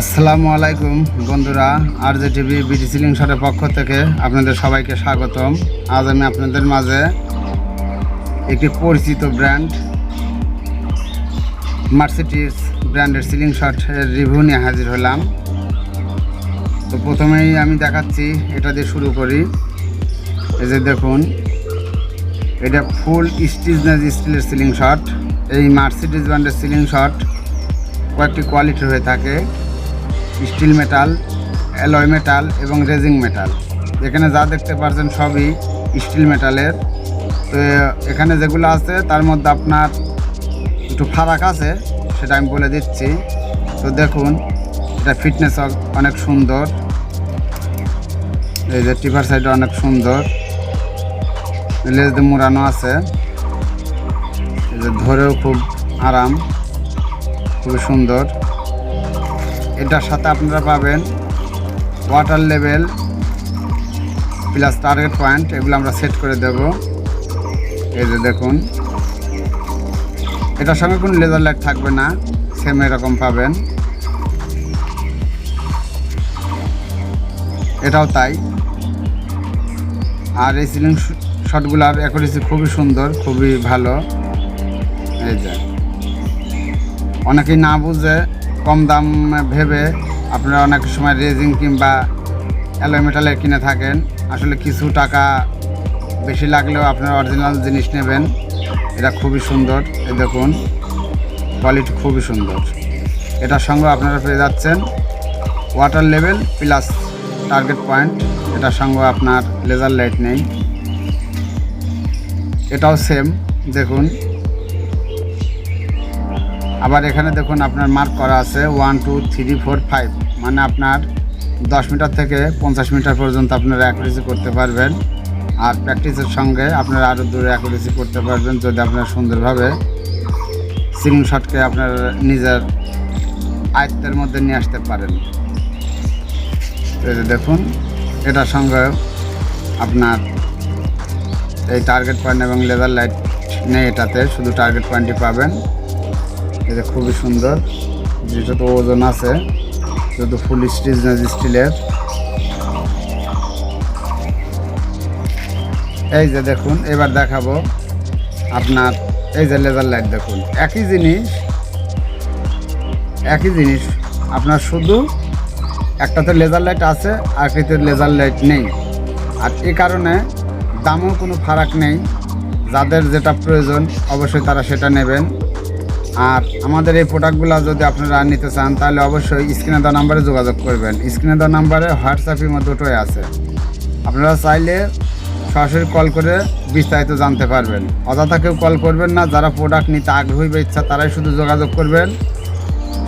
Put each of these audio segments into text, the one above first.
আসসালামু আলাইকুম বন্ধুরা আর জে টিভি বিডি সিলিং শটের পক্ষ থেকে আপনাদের সবাইকে স্বাগতম। আজ আমি আপনাদের মাঝে একটি পরিচিত ব্র্যান্ড মার্সিডিস ব্র্যান্ডের সিলিং শটের রিভিউ নিয়ে হাজির হলাম। তো প্রথমেই আমি দেখাচ্ছি, এটা দিয়ে শুরু করি। এই যে দেখুন, এটা ফুল স্টিজনেস স্টিলের সিলিং শট। এই মার্সিডিস ব্র্যান্ডের সিলিং শট কয়েকটি কোয়ালিটির হয়ে থাকে। স্টিল মেটাল, অ্যালয় মেটাল এবং রেজিং মেটাল। এখানে যা দেখতে পারছেন সবই স্টিল মেটালের। তো, এখানে যেগুলো আছে, তার মধ্যে আপনার একটু ফারাক আছে, সেটা আমি বলে দিচ্ছি। তো দেখুন, এটা ফিটনেস অনেক সুন্দর। এই যে টিপার সাইড অনেক সুন্দর। লেজ দিয়ে মুড়ানো আছে। এই যে ধরেও খুব আরাম, খুবই সুন্দর। এটার সাথে আপনারা পাবেন water level plus target point এগুলো আমরা সেট করে দেব। এই যে দেখুন। এটার সঙ্গে কোনো লেজার লাইট থাকবে না সেম এরকম পাবেন। এটাও তাই। আর এই সিলিং শটগুলার অ্যাকুরেসি খুবই সুন্দর, খুবই ভালো। এই যে। অনেকেই না বুঝে কম দাম ভেবে আপনারা অনেক সময় রেজিং কিংবা অ্যালয় মেটালের কিনে থাকেন। আসলে কিছু টাকা বেশি লাগলেও আপনারা অরিজিনাল জিনিস নেবেন। এটা খুবই সুন্দর, এই দেখুন। কোয়ালিটি খুবই সুন্দর। এটার সঙ্গে আপনারা পেয়ে যাচ্ছেন। Water level plus target point. এটার সঙ্গে আপনার লেজার লাইট নেই। এটাও সেম, দেখুন। আবার এখানে দেখুন আপনার মার্ক করা আছে one two three four five মানে আপনার দশ মিটার থেকে পঞ্চাশ মিটার পর্যন্ত আপনারা অ্যাকুরেসি করতে পারবেন। আর প্র্যাকটিসের সঙ্গে আপনারা আরও দূরে অ্যাকুরেসি করতে পারবেন যদি আপনারা সুন্দরভাবে সিলিং শটকে আপনার নিজের আয়ত্তের মধ্যে নিয়ে আসতে পারেন। এটা দেখুন, এটার সঙ্গে আপনার এই টার্গেট পয়েন্ট এবং লেজার লাইট নেই এটাতে, শুধু টার্গেট পয়েন্টই পাবেন। এটা খুবই সুন্দর যেটা তো ওজন আছে, যেহেতু ফুল স্টিজনেস স্টিলের। এই যে দেখুন, এবার দেখাবো আপনার, এই যে লেজার লাইট দেখুন। একই জিনিস একই জিনিস, আপনার শুধু একটাতে লেজার লাইট আছে আর একটাতে লেজার লাইট নেই। আর এ কারণে দামেও কোনো ফারাক নেই, যাদের যেটা প্রয়োজন অবশ্যই তারা সেটা নেবেন। আর আমাদের এই প্রোডাক্টগুলো যদি আপনারা নিতে চান, তাহলে অবশ্যই স্ক্রিনে দেওয়া নাম্বারে যোগাযোগ করবেন। স্ক্রিনে দেওয়া নাম্বারে হোয়াটসঅ্যাপের মধ্যে দুটোই আছে। আপনারা চাইলে সরাসরি কল করে বিস্তারিত জানতে পারবেন। অযথা কল করবেন না, যারা প্রোডাক্ট নিতে আগ্রহী বা ইচ্ছা, তারাই শুধু যোগাযোগ করবেন।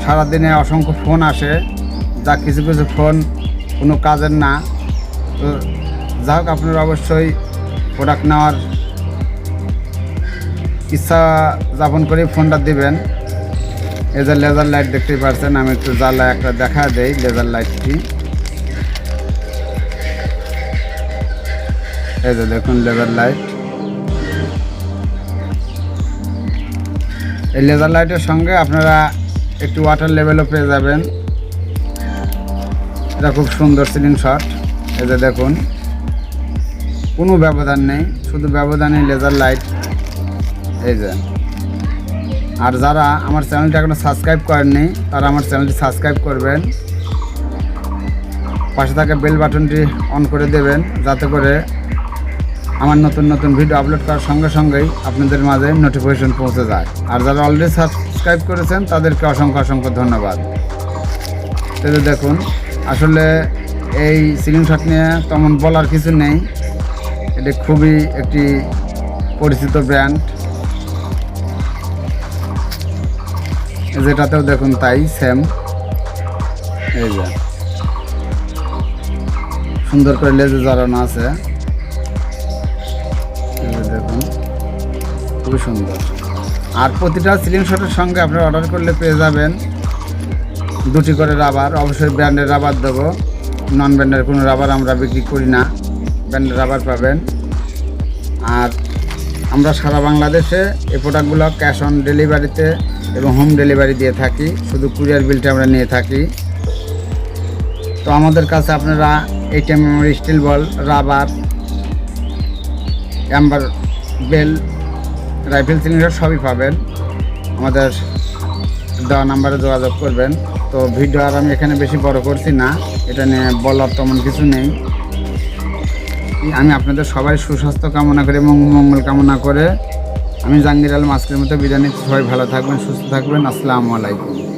সারাদিনে অসংখ্য ফোন আসে, যা কিছু কিছু ফোন কোনো কাজের না। তো যা হোক, আপনারা অবশ্যই প্রোডাক্ট নেওয়ার ইচ্ছা যাপন করে ফোনটা দিবেন। এই যে লেজার লাইট দেখতেই পাচ্ছেন আমি একটু জ্বালা একটা দেখা দেই লেজার লাইটটি এই যে দেখুন লেজার লাইট এই লেজার লাইটের সঙ্গে আপনারা একটু ওয়াটার লেভেলও পেয়ে যাবেন। এটা খুব সুন্দর সিলিং শট এই যে দেখুন। কোনো ব্যবধান নেই, শুধু ব্যবধানে লেজার লাইট এই যে। আর যারা আমার চ্যানেলটা এখনও সাবস্ক্রাইব করেননি, তারা আমার চ্যানেলটি সাবস্ক্রাইব করবেন। পাশে থাকা বেল বাটনটি অন করে দেবেন, যাতে করে আমার নতুন নতুন ভিডিও আপলোড করার সঙ্গে সঙ্গেই আপনাদের মাঝে নোটিফিকেশন পৌঁছে যায়। আর যারা অলরেডি সাবস্ক্রাইব করেছেন, তাদেরকে অসংখ্য অসংখ্য ধন্যবাদ। যে দেখুন, আসলে এই সিলিং শট নিয়ে তেমন বলার কিছু নেই। এটি খুবই একটি পরিচিত ব্র্যান্ড যেটাতেও দেখুন তাই সেম এই যে। সুন্দর করে লেজে জড়ানো আছে। দেখুন, খুবই সুন্দর। আর প্রতিটা সিলিং সঙ্গে আপনি অর্ডার করলে পেয়ে যাবেন দুটি করে রাবার অবশ্যই ব্র্যান্ডের রাবার দেবো। নন ব্র্যান্ডের কোনো রাবার আমরা বিক্রি করি না। ব্র্যান্ডের রাবার পাবেন। আর আমরা সারা বাংলাদেশে এই প্রোডাক্টগুলো ক্যাশ অন ডেলিভারিতে এবং হোম ডেলিভারি দিয়ে থাকি। শুধু কুরিয়ার বিলটা আমরা নিয়ে থাকি। তো আমাদের কাছে আপনারা HM steel ball rubber Amber bell rifle cylinder সবই পাবেন। আমাদের দেওয়া নাম্বারে যোগাযোগ করবেন। তো ভিডিও আর আমি এখানে বেশি বড় করছি না। এটা নিয়ে বলার তেমন কিছু নেই। আমি আপনাদের সবাই সুস্বাস্থ্য কামনা করে এবং মঙ্গল কামনা করে আমি জাহাঙ্গীর আলম আজকের মতো বিদায় নিচ্ছি। সবাই ভালো থাকবেন সুস্থ থাকবেন। আসসালামু আলাইকুম।